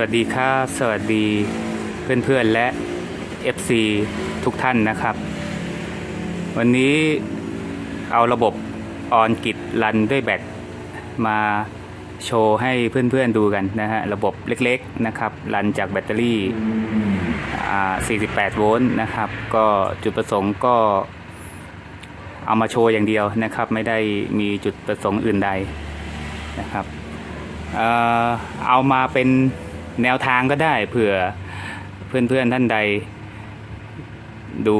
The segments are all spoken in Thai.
วัสดีครับ สวัสดีเพื่อนๆและ FC ทุกท่านนะครับ วันนี้เอาระบบออนกิจรันด้วยแบตมาโชว์ให้เพื่อนๆดูกันนะฮะ ระบบเล็กๆนะครับ รันจากแบตเตอรี่ 48 โวลต์นะครับ ก็จุดประสงค์ก็เอามาโชว์อย่างเดียวนะครับ ไม่ได้มีจุดประสงค์อื่นใดนะครับ เอามาเป็น แนวทางก็ได้เผื่อเพื่อนๆท่านใด ดู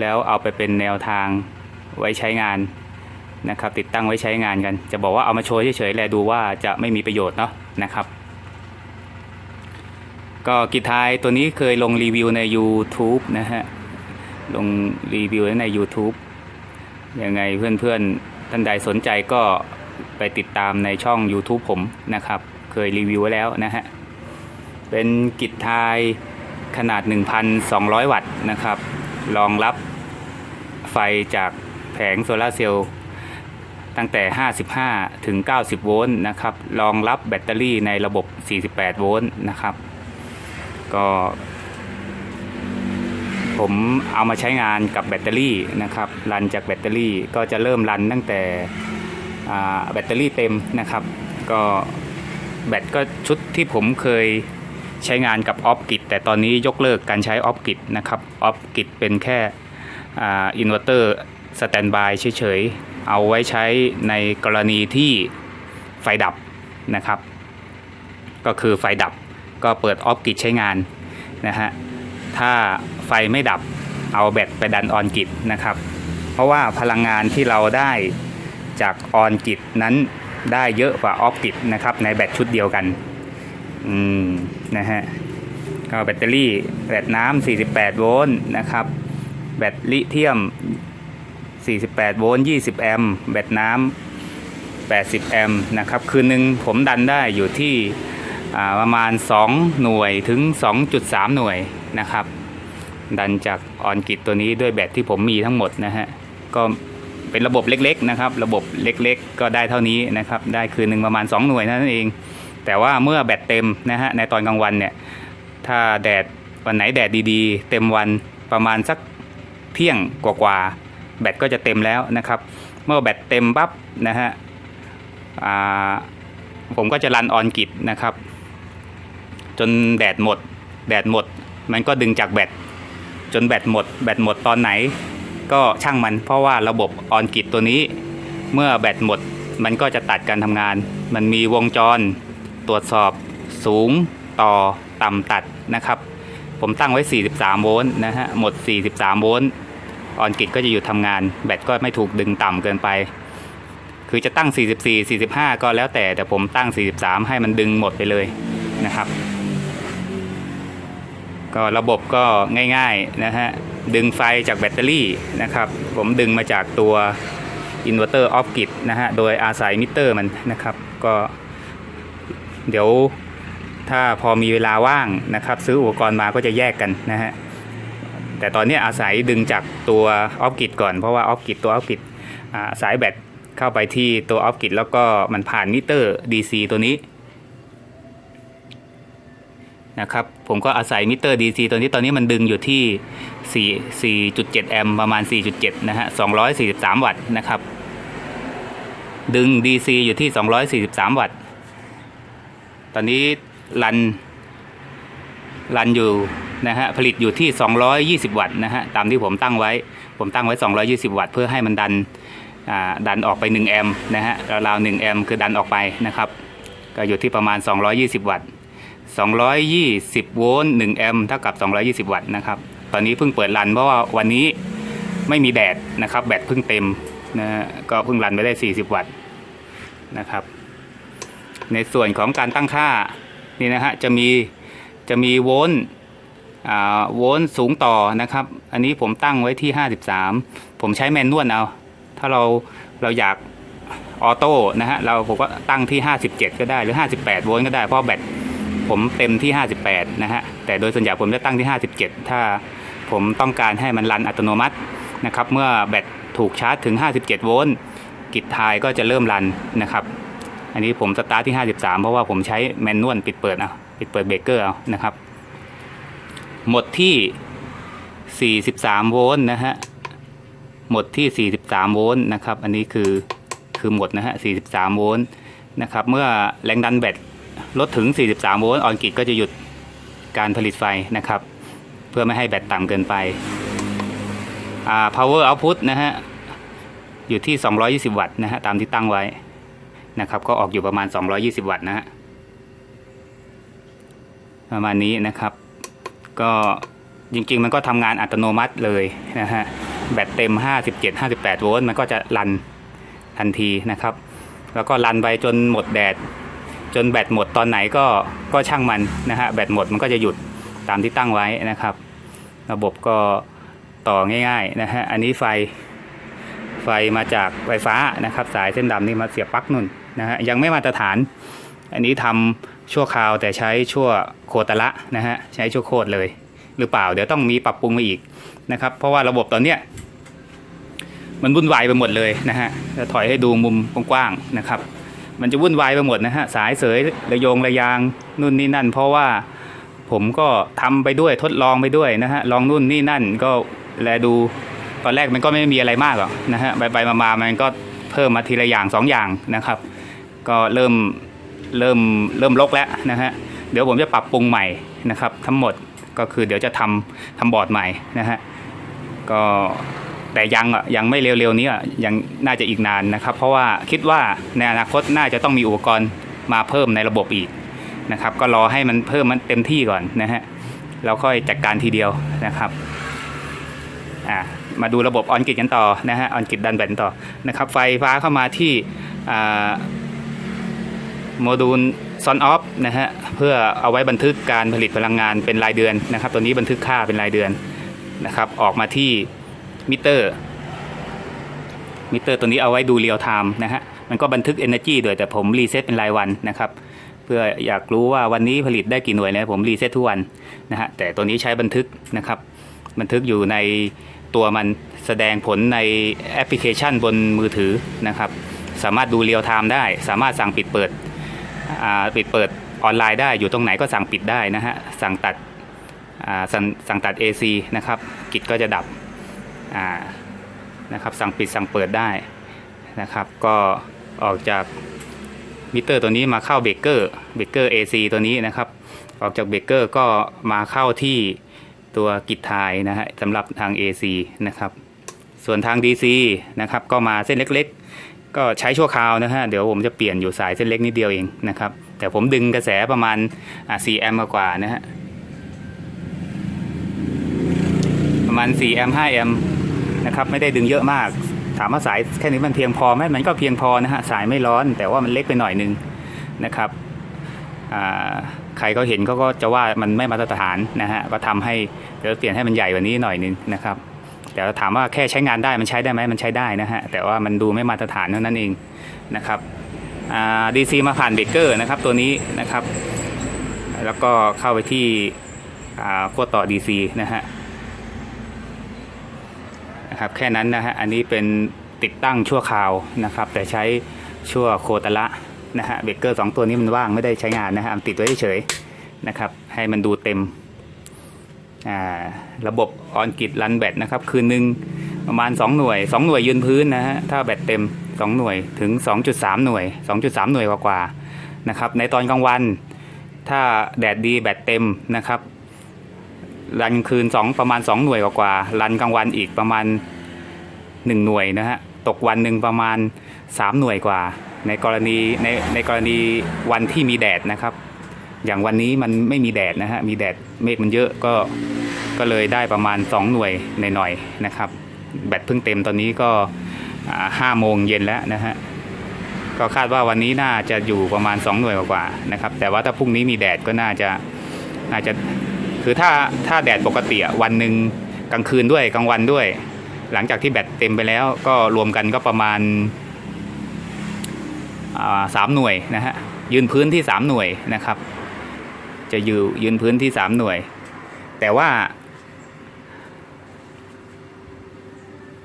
แล้วเอาไปเป็นแนวทางไว้ใช้งานนะครับ ติดตั้งไว้ใช้งานกัน จะบอกว่าเอามาโชว์เฉยๆแลดูว่าจะไม่มีประโยชน์เนาะนะครับ ก็กิทายตัวนี้เคยลงรีวิวใน YouTube นะฮะ ลงรีวิวไว้ใน YouTube ยังไงเพื่อนๆท่านใดสนใจก็ไปติดตามในช่อง YouTube ผมนะครับ เคยรีวิวไว้แล้วนะฮะ เป็นกิจทายขนาด 1,200 วัตต์นะครับ รองรับไฟจากแผงโซลาเซลล์ตั้งแต่ 55 ถึง 90 โวลต์นะครับ รองรับแบตเตอรี่ในระบบ 48 โวลต์นะครับ ก็ ผมเอามาใช้งานกับแบตเตอรี่นะครับ รันจากแบตเตอรี่ก็จะเริ่มรันตั้งแต่แบตเตอรี่เต็มนะครับ ก็แบตก็ชุดที่ผมเคย ใช้งานกับออฟกิตแต่ตอนนี้ยกเลิกการใช้ออฟกิตนะครับออฟกิตเป็นแค่อินเวอร์เตอร์สแตนบายเฉยๆ เอาไว้ใช้ในกรณีที่ไฟดับนะครับ ก็คือไฟดับก็เปิดออฟกิตใช้งานนะฮะถ้าไฟไม่ดับเอาแบตไปดันออนกิตนะครับ เพราะว่าพลังงานที่เราได้จากออนกิตนั้นได้เยอะกว่าออฟกิตนะครับในแบตชุดเดียวกัน อืมนะฮะก็แบตเตอรี่แบตน้ำ48 โวลต์นะครับ แบตลิเธียม 48 โวลต์20 แอมป์แบตน้ำ80 แอมป์นะครับ คืนหนึ่งผมดันได้อยู่ที่อ่าประมาณ 2 หน่วยถึง 2.3 หน่วยนะครับ ดันจากออนกิตตัวนี้ด้วยแบตที่ผมมีทั้งหมดนะฮะ ก็เป็นระบบเล็กๆนะครับ ระบบเล็กๆ ก็ได้เท่านี้นะครับ ได้คืนหนึ่งประมาณ 2 หน่วยนั้นเอง แต่ว่าเมื่อแบตเต็มนะฮะในตอนกลางวันเนี่ยถ้าแดดวันไหนแดดดีๆ เต็มวันประมาณสักเที่ยงกว่าๆแบตก็จะเต็มแล้วนะครับ เมื่อแบตเต็มปั๊บนะฮะผมก็จะรันออนกิตนะครับ จนแดดหมด แดดหมด มันก็ดึงจากแบตจนแบตหมด แบตหมดตอนไหน ก็ช่างมันเพราะว่าระบบออนกิตตัวนี้ เมื่อแบตหมด มันก็จะตัดการทำงาน มันมีวงจร ตรวจสอบสูงต่อต่ำตัดนะครับ ผมตั้งไว้ 43 โวลต์นะฮะหมด 43 โวลต์ออนกิตก็จะหยุดทำงาน แบตก็ไม่ถูกดึงต่ำเกินไป คือจะตั้ง 44 45 ก็แล้วแต่แต่ผมตั้ง 43 ให้มันดึงหมดไปเลยนะครับ ก็ระบบก็ง่ายๆนะฮะดึงไฟจากแบตเตอรี่นะครับ ผมดึงมาจากตัวอินเวอร์เตอร์ออฟกิตนะฮะโดยอาศัยมิเตอร์มันนะครับ ก็ เดี๋ยวถ้าพอมีเวลาว่างนะครับ ซื้ออุปกรณ์มาก็จะแยกกันนะฮะแต่ตอนนี้อาศัยดึงจากตัวออฟกิตก่อนเพราะว่าออฟกิตตัวออฟกิตสายแบตเข้าไปที่ตัวออฟกิตแล้วก็มันผ่านมิเตอร์ DC ตัวนี้นะครับผมก็อาศัยมิเตอร์ DC ตัวนี้ตอนนี้มันดึงอยู่ที่ 4 4.7 แอมป์ประมาณ 4.7 นะฮะ 243 วัตต์นะครับ ดึง DC อยู่ที่ 243 วัตต์ ตอนนี้รันรันอยู่นะฮะผลิตอยู่ที่ 220 วัตต์นะฮะตามที่ผมตั้งไว้ ผมตั้งไว้ 220 วัตต์เพื่อให้มันดันอ่าดันออกไป 1 แอมป์นะฮะราวๆ1แอมป์คือดันออกไปนะครับ ก็อยู่ที่ประมาณ 220 วัตต์ 220 โวลต์ 1 แอมป์เท่ากับ 220 วัตต์นะครับ ตอนนี้เพิ่งเปิดรันเพราะว่าวันนี้ไม่มีแดดนะครับ แบตเพิ่งเต็มนะฮะก็เพิ่งรันไปได้ 40 วัตต์นะครับ ในส่วนของการตั้งค่านี่นะฮะจะมีจะมีโวลต์โวลต์สูงต่อนะครับ อันนี้ผมตั้งไว้ที่ 53 ผมใช้แมนนวลเอาถ้าเราเราอยากออโต้นะฮะเราผมก็ตั้งที่ 57 ก็ได้หรือ 58 โวลต์ก็ได้เพราะแบตผมเต็มที่ 58 นะฮะแต่โดยส่วนใหญ่ผมจะตั้งที่ 57 ถ้าผมต้องการให้มันรันอัตโนมัตินะครับเมื่อแบตถูกชาร์จถึง 57 โวลต์กิจทายก็จะเริ่มรันนะครับ อันนี้ผมสตาร์ทที่ 53 เพราะว่าผมใช้แมนนวลปิดเปิดเอาปิดเปิดเบรกเกอร์เอานะครับ หมดที่ 43 โวลต์นะฮะ หมดที่ 43 โวลต์นะครับ อันนี้คือคือหมดนะฮะ 43 โวลต์นะครับ เมื่อแรงดันแบตลดถึง 43 โวลต์ออนกิดก็จะหยุดการผลิตไฟนะครับ เพื่อไม่ให้แบตต่ำเกินไปอ่า power output นะฮะ อยู่ที่ 220 วัตต์นะฮะ ตามที่ตั้งไว้ นะครับ ก็ออกอยู่ประมาณ 220 วัตต์นะฮะประมาณนี้นะครับ ก็จริงๆ มันก็ทำงานอัตโนมัติเลยนะฮะแบตเต็ม 57 58 โวลต์มันก็จะรันทันทีนะครับ แล้วก็รันไปจนหมดแดด จนแบตหมดตอนไหนก็ก็ช่างมันนะฮะแบตหมดมันก็จะหยุดตามที่ตั้งไว้นะครับ ระบบก็ต่อง่ายๆนะฮะอันนี้ไฟไฟมาจากไฟฟ้านะครับ สายเส้นดำนี่มาเสียบปลั๊กนุ่น นะฮะยังไม่มาตรฐาน อันนี้ทำชั่วคราวแต่ใช้ชั่วโคตรละนะฮะใช้ชั่วโคตรเลย หรือเปล่าเดี๋ยวต้องมีปรับปรุงมาอีกนะครับเพราะว่าระบบตอนเนี้ยมันวุ่นวายไปหมดเลยนะฮะจะถอยให้ดูมุมกว้างๆนะครับ มันจะวุ่นวายไปหมดนะฮะสายเสยระโยงระยางนู่นนี่นั่น เพราะว่าผมก็ทำไปด้วยทดลองไปด้วยนะฮะลองนู่นนี่นั่นก็แลดูตอนแรกมันก็ไม่มีอะไรมากหรอกนะฮะไปๆมาๆมันก็เพิ่มมาทีละอย่างสองอย่างนะครับ ก็เริ่มเริ่มเริ่มลกแล้วนะฮะเดี๋ยวผมจะปรับปรุงใหม่นะครับ ทั้งหมดก็คือเดี๋ยวจะทำทำบอร์ดใหม่นะฮะก็แต่ยังอะยังไม่เร็วๆนี้อะยังน่าจะอีกนานนะครับ เพราะว่าคิดว่าในอนาคตน่าจะต้องมีอุปกรณ์มาเพิ่มในระบบอีกนะครับ ก็รอให้มันเพิ่มมันเต็มที่ก่อนนะฮะแล้วค่อยจัดการทีเดียวนะครับอ่ามาดูระบบออนกิดกันต่อนะฮะออนกิดดันแบนต่อนะครับ ไฟฟ้าเข้ามาที่อ่า โมดูลซอนออฟนะฮะเพื่อเอาไว้บันทึกการผลิตพลังงานเป็นรายเดือนนะครับ ตัวนี้บันทึกค่าเป็นรายเดือนนะครับ ออกมาที่มิเตอร์มิเตอร์ตัวนี้เอาไว้ดูเรียลไทม์นะฮะมันก็บันทึก Energy ด้วยแต่ผมรีเซ็ตเป็นรายวันนะครับ เพื่ออยากรู้ว่าวันนี้ผลิตได้กี่หน่วยเนี่ยผมรีเซ็ตทุกวันนะฮะแต่ตัวนี้ใช้บันทึกนะครับ บันทึกอยู่ในตัวมันแสดงผลในแอปพลิเคชันบนมือถือนะครับ สามารถดูเรียลไทม์ได้ สามารถสั่งปิดเปิด ปิดเปิดออนไลน์ได้อยู่ตรงไหนก็สั่งปิดได้นะฮะสั่งตัดสั่งสั่งตัด AC นะครับกิจก็จะดับนะครับสั่งปิดสั่งเปิดได้นะครับ ก็ออกจากมิเตอร์ตัวนี้มาเข้าเบรกเกอร์เบรกเกอร์ AC ตัวนี้นะครับ ออกจากเบรกเกอร์ก็มาเข้าที่ตัวกิจทายนะฮะสำหรับทาง AC นะครับ ส่วนทาง DC นะครับก็มาเส้นเล็กๆ ก็ใช้ชั่วคราวนะฮะเดี๋ยวผมจะเปลี่ยนอยู่สายเส้นเล็กนิดเดียวเองนะครับ แต่ผมดึงกระแสประมาณ4แอมป์กว่านะฮะประมาณ4แอมป์5แอมป์นะครับไม่ได้ดึงเยอะมาก ถามว่าสายแค่นี้มันเพียงพอไหมมันก็เพียงพอนะฮะสายไม่ร้อน แต่ว่ามันเล็กไปหน่อยนึงนะครับใครก็เห็นเขาก็จะว่ามันไม่มาตรฐานนะฮะก็ทำให้เดี๋ยวเปลี่ยนให้มันใหญ่กว่านี้หน่อยนึงนะครับ แต่ถามว่าแค่ใช้งานได้มันใช้ได้ไหมมันใช้ได้นะฮะแต่ว่ามันดูไม่มาตรฐานเท่านั้นเองนะครับดีซีมาผ่านเบรกเกอร์นะครับตัวนี้นะครับ แล้วก็เข้าไปที่ขั้วต่อ DC นะฮะนะครับแค่นั้นนะฮะอันนี้เป็นติดตั้งชั่วคราวนะครับ แต่ใช้ชั่วโคตละนะฮะเบรกเกอร์สองตัวนี้มันว่างไม่ได้ใช้งานนะฮะติดไว้เฉยๆนะครับ ให้มันดูเต็ม ระบบออนกิดรันแบตนะครับ คืนหนึ่งประมาณ 2 หน่วย 2 หน่วยยืนพื้นนะฮะถ้าแบตเต็ม 2 หน่วยถึง 2.3 หน่วย 2.3 หน่วยกว่าๆนะครับ ในตอนกลางวัน ถ้าแดดดีแบตเต็มนะครับรันคืน 2 ประมาณ 2 หน่วยกว่าๆรันกลางวันอีกประมาณ 1 หน่วยนะฮะตกวันหนึ่งประมาณ 3 หน่วยกว่า ในกรณีในในกรณีวันที่มีแดดนะครับ อย่างวันนี้มันไม่มีแดดนะฮะ มีแดดเมฆมันเยอะก็ก็เลยได้ประมาณ 2 หน่วยหน่อยๆนะครับ แบตเพิ่งเต็มตอนนี้ก็ห้าโมงเย็นแล้วนะฮะ ก็คาดว่าวันนี้น่าจะอยู่ประมาณ 2 หน่วยกว่าๆนะครับ แต่ว่าถ้าพรุ่งนี้มีแดดก็น่าจะน่าจะคือถ้าถ้าแดดปกติวันหนึ่งกลางคืนด้วยกลางวันด้วย หลังจากที่แบตเต็มไปแล้วก็รวมกันก็ประมาณสามหน่วยนะฮะยืนพื้นที่ 3 หน่วยนะครับ จะอยู่ยืนพื้นที่3หน่วย แต่ว่า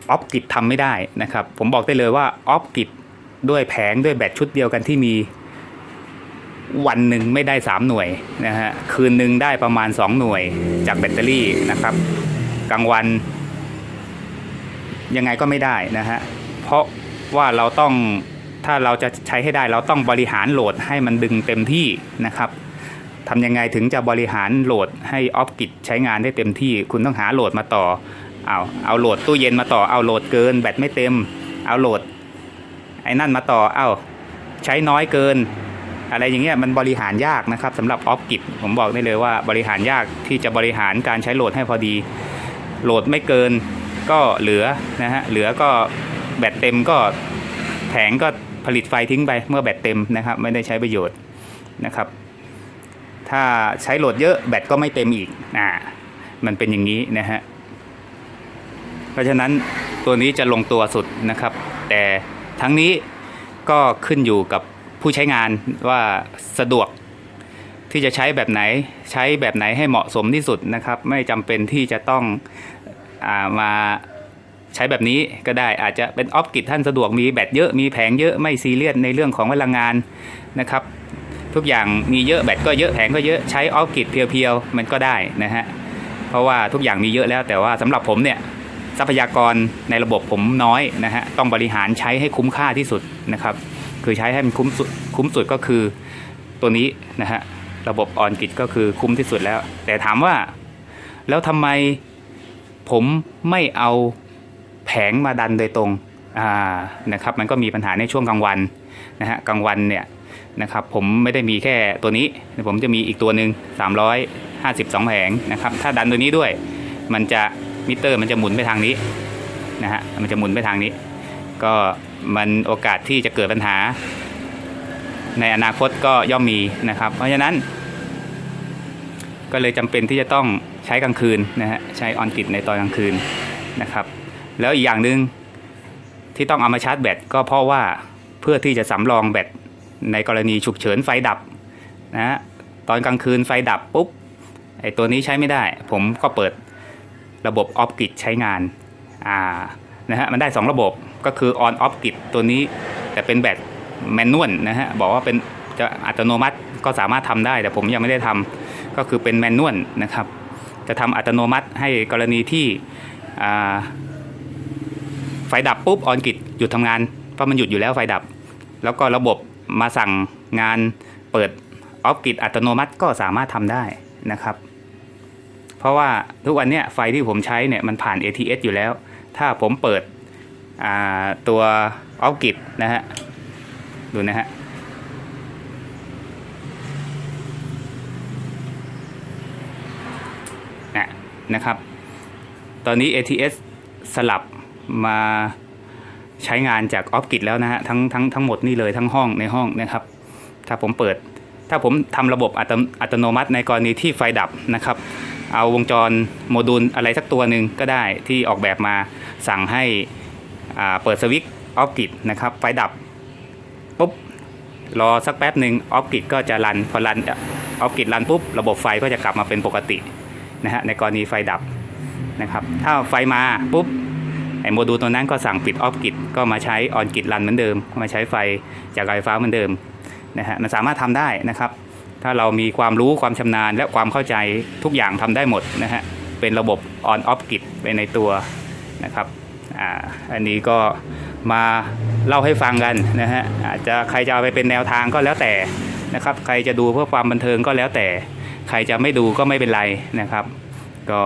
ออฟกิดทำไม่ได้นะครับ ผมบอกได้เลยว่าออฟกิดด้วยแผงด้วยแบตชุดเดียวกันที่มีวันหนึ่งไม่ได้ 3 หน่วยนะฮะคืนหนึ่งได้ประมาณ 2 หน่วยจากแบตเตอรี่นะครับกลางวัน ยังไงก็ไม่ได้นะฮะเพราะว่าเราต้องถ้าเราจะใช้ให้ได้เราต้องบริหารโหลดให้มันดึงเต็มที่นะครับ ทำยังไงถึงจะบริหารโหลดให้ออฟกิจใช้งานได้เต็มที่ คุณต้องหาโหลดมาต่อ เอาเอาโหลดตู้เย็นมาต่อ เอาโหลดเกินแบตไม่เต็ม เอาโหลดไอ้นั่นมาต่อ เอาใช้น้อยเกิน อะไรอย่างเงี้ยมันบริหารยากนะครับสำหรับออฟกิจผมบอกได้เลยว่าบริหารยากที่จะบริหารการใช้โหลดให้พอดี โหลดไม่เกินก็เหลือนะฮะเหลือก็แบตเต็มก็แผงก็ผลิตไฟทิ้งไปเมื่อแบตเต็มนะครับ ไม่ได้ใช้ประโยชน์นะครับ ถ้าใช้โหลดเยอะแบตก็ไม่เต็มอีกอ่ามันเป็นอย่างนี้นะฮะเพราะฉะนั้นตัวนี้จะลงตัวสุดนะครับ แต่ทั้งนี้ก็ขึ้นอยู่กับผู้ใช้งานว่าสะดวกที่จะใช้แบบไหนใช้แบบไหนให้เหมาะสมที่สุดนะครับ ไม่จำเป็นที่จะต้องอามาใช้แบบนี้ก็ได้อาจจะเป็นออฟกิจท่านสะดวกมีแบตเยอะมีแผงเยอะไม่ซีเรียสในเรื่องของพลังงานนะครับ ทุกอย่างมีเยอะแบตก็เยอะแผงก็เยอะใช้ออฟกิจเพียวๆมันก็ได้นะฮะเพราะว่าทุกอย่างมีเยอะแล้ว แต่ว่าสำหรับผมเนี่ยทรัพยากรในระบบผมน้อยนะฮะต้องบริหารใช้ให้คุ้มค่าที่สุดนะครับ คือใช้ให้มันคุ้มสุดคุ้มสุดก็คือตัวนี้นะฮะระบบออนกิจก็คือคุ้มที่สุดแล้ว แต่ถามว่าแล้วทำไมผมไม่เอาแผงมาดันโดยตรงอ่านะครับมันก็มีปัญหาในช่วงกลางวันนะฮะกลางวันเนี่ย นะครับผมไม่ได้มีแค่ตัวนี้ ผมจะมีอีกตัวหนึ่ง352 แผงนะครับถ้าดันตัวนี้ด้วย มันจะมิเตอร์มันจะหมุนไปทางนี้นะฮะมันจะหมุนไปทางนี้ ก็มันโอกาสที่จะเกิดปัญหา ในอนาคตก็ย่อมมีนะครับ เพราะฉะนั้น ก็เลยจำเป็นที่จะต้องใช้กลางคืนนะฮะใช้ออนกิดในตอนกลางคืนนะครับ แล้วอีกอย่างหนึ่งที่ต้องเอามาชาร์จแบตก็เพราะว่าเพื่อที่จะสำรองแบต ในกรณีฉุกเฉินไฟดับนะฮะตอนกลางคืนไฟดับปุ๊บไอตัวนี้ใช้ไม่ได้ ผมก็เปิดระบบออฟกิ d ใช้งานอ่านะฮะมันได้ 2 ระบบก็คือ on off grid ตัวนี้ แต่เป็นแบบแมนนวลนะฮะบอกว่าเป็นจะอัตโนมัติก็สามารถทำได้ แต่ผมยังไม่ได้ทำก็คือเป็นแมนนวลนะครับ จะทำอัตโนมัติให้กรณีที่อ่าไฟดับปุ๊บ on grid หยุดทำงานเพราะมันหยุดอยู่แล้วไฟดับ แล้วก็ระบบ มาสั่งงานเปิดออฟกิ d อัตโนมัติก็สามารถทำได้นะครับ เพราะว่าทุกวันนี้ไฟที่ผมใช้เนี่ยมันผ่าน ATS อยู่แล้ว ถ้าผมเปิดตัวออฟกิดนะฮะ ดูนะฮะนะนะครับ ตอนนี้ ATS สลับมา ใช้งานจากออฟกิดแล้วนะฮะทั้งทั้งทั้งหมดนี่เลยทั้งห้องในห้องนะครับ ถ้าผมเปิด ถ้าผมทำระบบอัตอตโนมัติในกรณีที่ไฟดับนะครับ เอาวงจรโมดูลอะไรสักตัวหนึ่งก็ได้ที่ออกแบบมาสั่งให้เปิดสวิตช์ออฟกิดนะครับ ไฟดับปุ๊บรอสักแป๊บหนึ่งออฟกิดก็จะรันพอรันออฟกิดรันปุ๊บระบบไฟก็จะกลับมาเป็นปกตินะฮะในกรณีไฟดับนะครับ ถ้าไฟมาปุ๊บ อโมดูลตัวนั้นก็สั่งปิดออฟกิดก็มาใช้ออนกิดรันเหมือนเดิม มาใช้ไฟจากไฟฟ้าเหมือนเดิมนะฮะมันสามารถทำได้นะครับ ถ้าเรามีความรู้ความชำนาญและความเข้าใจทุกอย่างทำได้หมดนะฮะเป็นระบบ on off grid ไปในตัวนะครับอ่าอันนี้ก็มาเล่าให้ฟังกันนะฮะอาจจะใครจะเอาไปเป็นแนวทางก็แล้วแต่นะครับ ใครจะดูเพื่อความบันเทิงก็แล้วแต่ ใครจะไม่ดูก็ไม่เป็นไรนะครับ ก็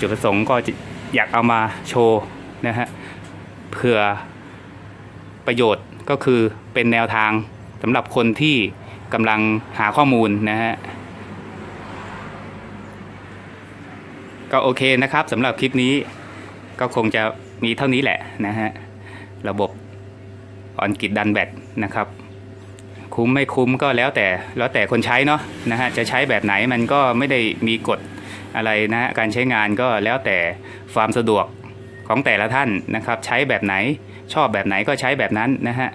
จุดประสงค์ก็ อยากเอามาโชว์นะฮะเพื่อประโยชน์ก็คือเป็นแนวทางสำหรับคนที่กำลังหาข้อมูลนะฮะก็โอเคนะครับสำหรับคลิปนี้ก็คงจะมีเท่านี้แหละนะฮะระบบออนกิดดันแบตนะครับ คุ้มไม่คุ้มก็แล้วแต่แล้วแต่คนใช้เนาะนะฮะจะใช้แบบไหนมันก็ไม่ได้มีกฎ อะไรนะการใช้งานก็แล้วแต่ความสะดวกของแต่ละท่านนะครับ ใช้แบบไหนชอบแบบไหนก็ใช้แบบนั้นนะฮะ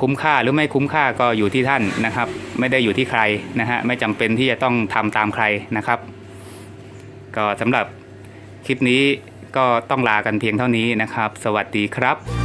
คุ้มค่าหรือไม่คุ้มค่าก็อยู่ที่ท่านนะครับ ไม่ได้อยู่ที่ใครนะฮะไม่จำเป็นที่จะต้องทำตามใครนะครับ ก็สำหรับคลิปนี้ก็ต้องลากันเพียงเท่านี้นะครับ สวัสดีครับ